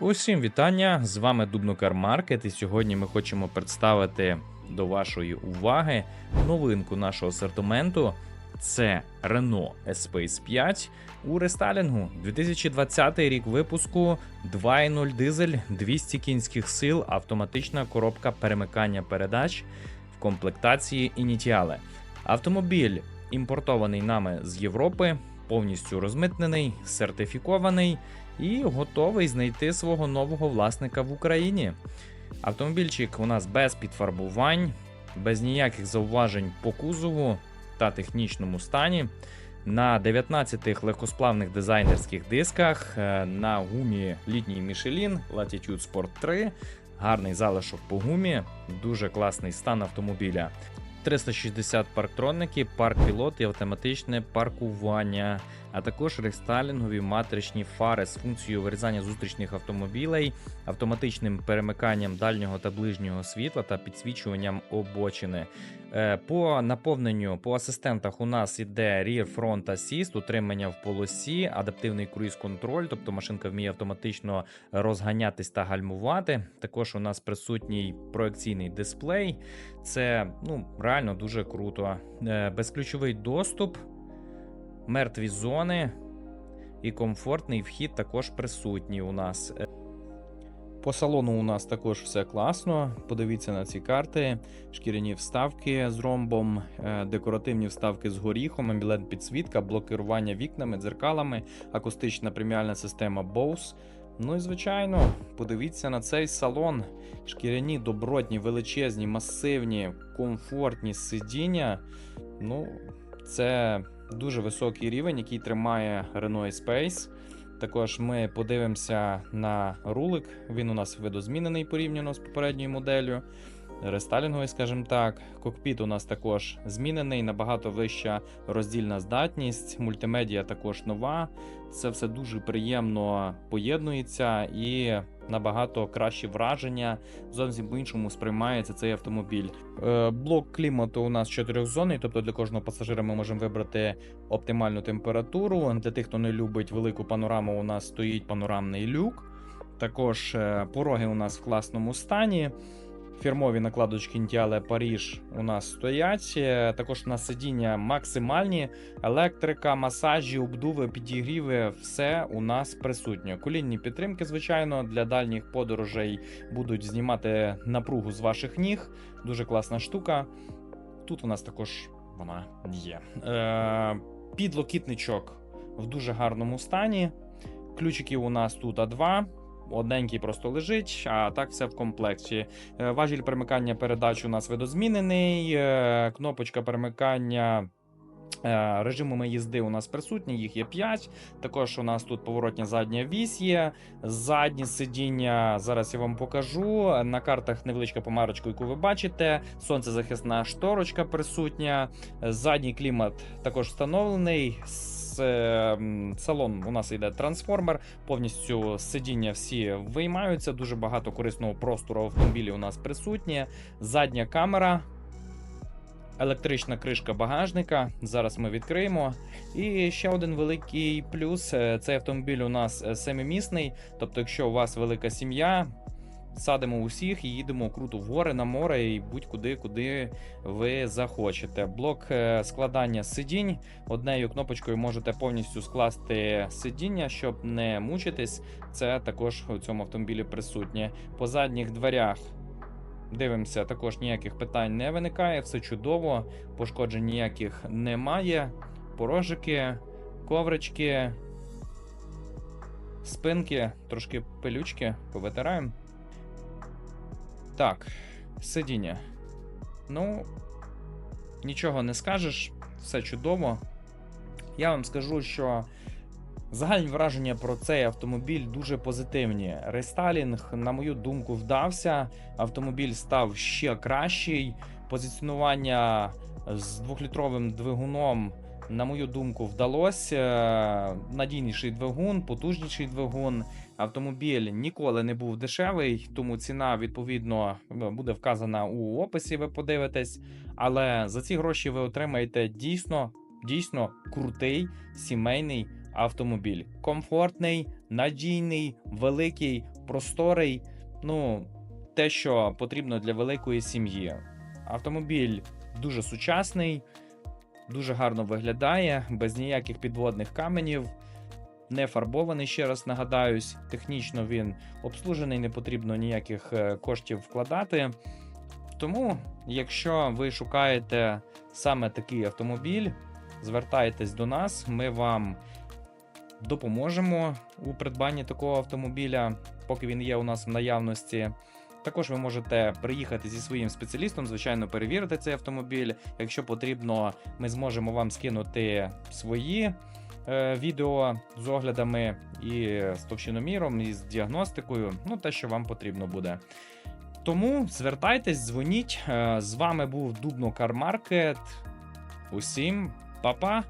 Усім вітання! З вами Дубнокар Маркет, і сьогодні ми хочемо представити до вашої уваги новинку нашого асортименту. Це Renault Espace 5 у рестайлінгу 2020 рік випуску 2.0 дизель, 200 кінських сил, автоматична коробка перемикання передач в комплектації Ініціале. Автомобіль імпортований нами з Європи, повністю розмитнений, сертифікований і готовий знайти свого нового власника в Україні. Автомобільчик у нас без підфарбувань, без ніяких зауважень по кузову та технічному стані. На 19 легкосплавних дизайнерських дисках е, на гумі літній Michelin Latitude Sport 3. Гарний залишок по гумі, дуже класний стан автомобіля. 360 парктроники, парк-пілот і автоматичне паркування, а також рестайлінгові матричні фари з функцією вирізання зустрічних автомобілей, автоматичним перемиканням дальнього та ближнього світла та підсвічуванням обочини. Е, По наповненню по асистентах у нас іде Rear Front Assist, утримання в полосі, адаптивний круїз-контроль, тобто машинка вміє автоматично розганятись та гальмувати. Також у нас присутній проекційний дисплей. Це ну, реально дуже круто. Е, Безключовий доступ, мертві зони і комфортний вхід також присутній у нас. По салону у нас також все класно. Подивіться на ці карти: шкіряні вставки з ромбом, е, декоративні вставки з горіхом, амбілент підсвітка, блокування вікнами, дзеркалами, акустична преміальна система Bose. Ну і звичайно, подивіться на цей салон. Шкіряні, добротні, величезні, масивні, комфортні сидіння. Ну, це дуже високий рівень, який тримає Renault Space. Також ми подивимося на рулик. Він у нас видозмінений порівняно з попередньою моделлю. Рестайлінговий, скажімо так. Кокпіт у нас також змінений, набагато вища роздільна здатність. Мультимедіа також нова. Це все дуже приємно поєднується і набагато кращі враження. Зовсім по-іншому сприймається цей автомобіль. Е, Блок клімату у нас чотирьохзонний, тобто для кожного пасажира ми можемо вибрати оптимальну температуру. Для тих, хто не любить велику панораму, у нас стоїть панорамний люк. Також е, пороги у нас в класному стані. Фірмові накладочки Інтіале Паріж у нас стоять. Е, Також на сидіння максимальні. Електрика, масажі, обдуви, підігріви все у нас присутнє. Колінні підтримки, звичайно, для дальніх подорожей будуть знімати напругу з ваших ніг. Дуже класна штука. Тут у нас також вона є. Е, Підлокітничок в дуже гарному стані. Ключиків у нас тут А2. Одненький просто лежить, а так все в комплекті. Е, Важіль перемикання передач у нас видозмінений. е, Кнопочка перемикання. е, Режимами їзди у нас присутні, їх є 5. Також у нас тут поворотня задня вісь є. Задні сидіння зараз я вам покажу. На картах невеличка помарочка, яку ви бачите. Сонцезахисна шторочка присутня. Задній клімат також встановлений. С- е, Салон у нас йде трансформер повністю сидіння всі виймаються. Дуже багато корисного простору в автомобілі у нас присутнє. Задня камера, електрична кришка багажника. Зараз ми відкриємо. І ще один великий плюс: е, цей автомобіль у нас е, семимісний. Тобто, якщо у вас велика сім'я. Садимо усіх і їдемо круто в гори на море і будь-куди, куди ви захочете. Блок е, складання сидінь. Однею кнопочкою можете повністю скласти сидіння, щоб не мучитись. Це також у цьому автомобілі присутнє. По задніх дверях дивимося, також ніяких питань не виникає, все чудово, пошкоджень ніяких немає. Порожики, коврички, спинки, трошки пилючки, повитираємо. Так, сидіння. Ну, нічого не скажеш, все чудово. Я вам скажу, що загальні враження про цей автомобіль дуже позитивні. Рестайлінг, на мою думку, вдався. Автомобіль став ще кращий. Позиціонування з двохлітровим двигуном, на мою думку, вдалося. Надійніший двигун, потужніший двигун. Автомобіль ніколи не був дешевий, тому ціна відповідно буде вказана у описі. Ви подивитесь. Але за ці гроші ви отримаєте дійсно, дійсно крутий сімейний автомобіль. Комфортний, надійний, великий, просторий. Ну, те, що потрібно для великої сім'ї. Автомобіль дуже сучасний, дуже гарно виглядає, без ніяких підводних каменів. Не фарбований, ще раз нагадаюсь. Технічно він обслужений, не потрібно ніяких е, коштів вкладати. Тому, якщо ви шукаєте саме такий автомобіль, звертайтесь до нас, ми вам допоможемо у придбанні такого автомобіля, поки він є у нас в наявності. Також ви можете приїхати зі своїм спеціалістом, звичайно, перевірити цей автомобіль. Якщо потрібно, ми зможемо вам скинути свої е, відео з оглядами і з товщиноміром, і з діагностикою. Ну, те, що вам потрібно буде. Тому звертайтесь, дзвоніть. Е, З вами був Дубно Кар Маркет. Усім па-па!